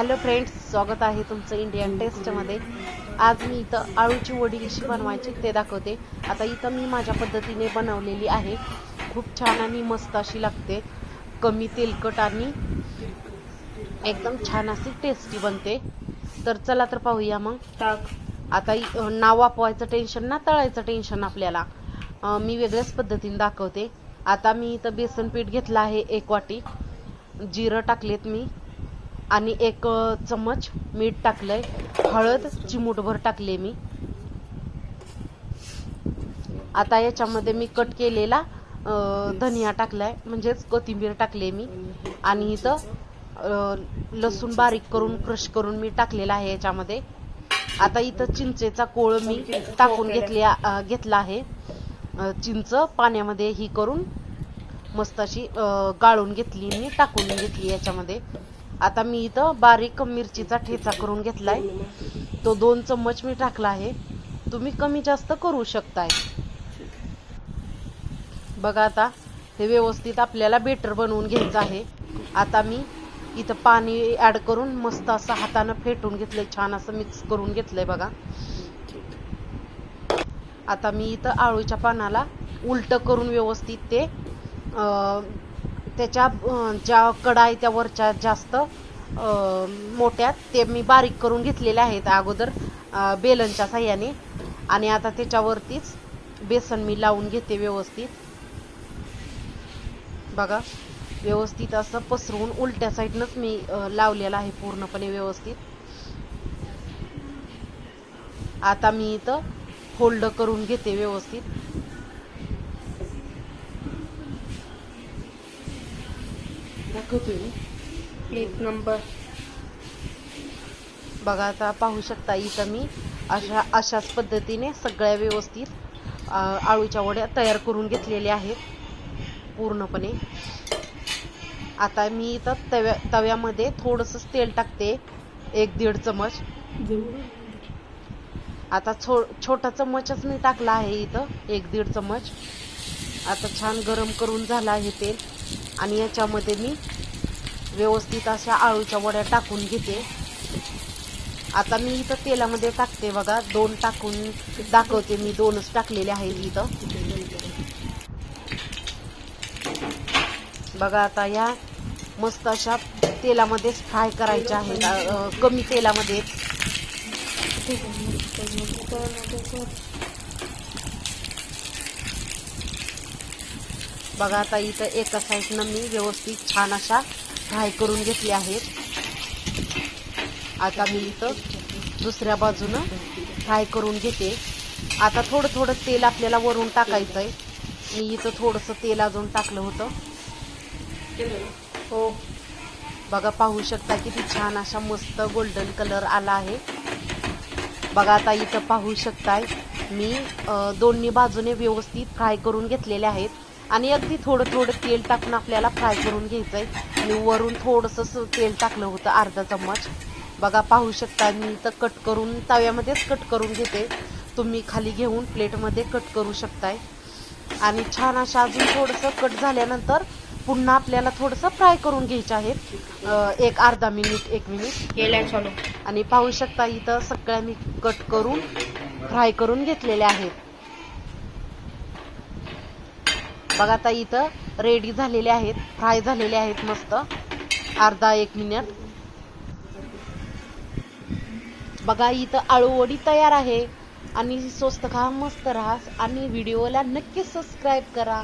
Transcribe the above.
Hello friends स्वागत आहे तुमचं इंडियन टेस्टमध्ये आज मी इथं आळूची वडी कशी बनवायची ते दाखवते. आता इथं मी माझ्या पद्धतीने बनवलेली आहे. खूप छान आणि मस्त अशी लागते. कमी तेलकट आणि एकदम छान अशी टेस्टी बनते. तर चला तर पाहूया मग. आता नाव वापवायचं टेन्शन ना तळायचं टेन्शन आपल्याला. मी वेगळ्याच पद्धतीने दाखवते. आता मी इथं बेसन पीठ घेतलं आहे एक वाटी. जिरं टाकलेत मी. आणि एक चमच मीठ टाकलंय. हळद चिमूटभर टाकले मी. आता याच्यामध्ये मी कट केलेला धनिया टाकलाय. म्हणजेच कोथिंबीर टाकले मी. आणि इथं लसूण बारीक करून क्रश करून मी टाकलेला आहे याच्यामध्ये. आता इथं चिंचेचा कोळ मी टाकून घेतले घेतला आहे. चिंच पाण्यामध्ये ही करून मस्त अशी गाळून घेतली मी टाकून घेतली याच्यामध्ये. आता मी इथं बारीक मिरचीचा ठेचा करून घेतलाय. तो दोन चम्मच मी टाकला आहे. तुम्ही कमी जास्त करू शकताय. बघा आता हे व्यवस्थित आपल्याला बेटर बनवून घ्यायचं आहे. आता मी इथं पाणी ॲड करून मस्त असं हातानं फेटून घेतलंय. छान असं मिक्स करून घेतलंय बघा. आता मी इथं आळूच्या पानाला उलट करून व्यवस्थित ते त्याच्या ज्या कडा आहे त्या वरच्या जास्त मोठ्या ते मी बारीक करून घेतलेल्या आहेत अगोदर बेलनच्या साह्याने. आणि आता त्याच्यावरतीच बेसन मी लावून घेते व्यवस्थित. बघा व्यवस्थित असं पसरवून उलट्या साईडनंच मी लावलेलं आहे पूर्णपणे व्यवस्थित. आता मी इथं फोल्ड करून घेते व्यवस्थित. दाखवतोय मी एक नंबर. बघा आता पाहू शकता इथं मी. अशा अशाच पद्धतीने सगळ्या व्यवस्थित आळूच्या वड्या तयार करून घेतलेल्या आहेत. पूर्णपणे. आता मी इथं तव्या तव्यामध्ये थोडंसं तेल टाकते. एक दीड चमच. आता छो छोटा चम्मचच मी टाकला आहे इथं. एक दीड चम्मच आता छान गरम करून झालं आहे तेल. आणि याच्यामध्ये मी व्यवस्थित अशा आळूच्या वड्या टाकून घेते. आता मी इथं तेलामध्ये टाकते बघा दोन टाकून दाखवते मी दोनच टाकलेले आहेत इथं. बघा आता या मस्त अशा तेलामध्येच फ्राय करायच्या आहेत कमी तेलामध्ये. बघा आता इथं एका साईडनं मी व्यवस्थित छान अशा फ्राय करून घेतल्या आहेत. आता मी इथं दुसऱ्या बाजूनं फ्राय करून घेते. आता थोडं थोडं तेल आपल्याला वरून टाकायचं आहे मी इथं थोडंसं तेल अजून टाकलं होतं. हो. बघा पाहू शकता किती छान अशा मस्त गोल्डन कलर आला आहे. बघा आता इथं पाहू शकताय मी दोन्ही बाजूने व्यवस्थित फ्राय करून घेतलेले आहेत. आणि अगदी थोडं थोडं तेल टाकून आपल्याला फ्राय करून घ्यायचं आहे आणि वरून थोडंसं तेल टाकलं होतं अर्धा चम्मच. बघा पाहू शकता मी इथं कट करून तव्यामध्येच कट करून घेते. तुम्ही खाली घेऊन प्लेटमध्ये कट करू शकताय. आणि छान अशा अजून थोडंसं कट झाल्यानंतर पुन्हा आपल्याला थोडंसं फ्राय करून घ्यायचे आहेत एक अर्धा मिनिट एक मिनिट. आणि पाहू शकता इथं सगळ्या मी कट करून फ्राय करून घेतलेल्या आहेत. बघा आता इथं रेडी झालेले आहेत फ्राय झालेले आहेत मस्त. अर्धा एक मिनिट बघा इथं आळूवडी तयार आहे. आणि स्वस्त खा मस्त राहा. आणि व्हिडिओला नक्की सबस्क्राईब करा.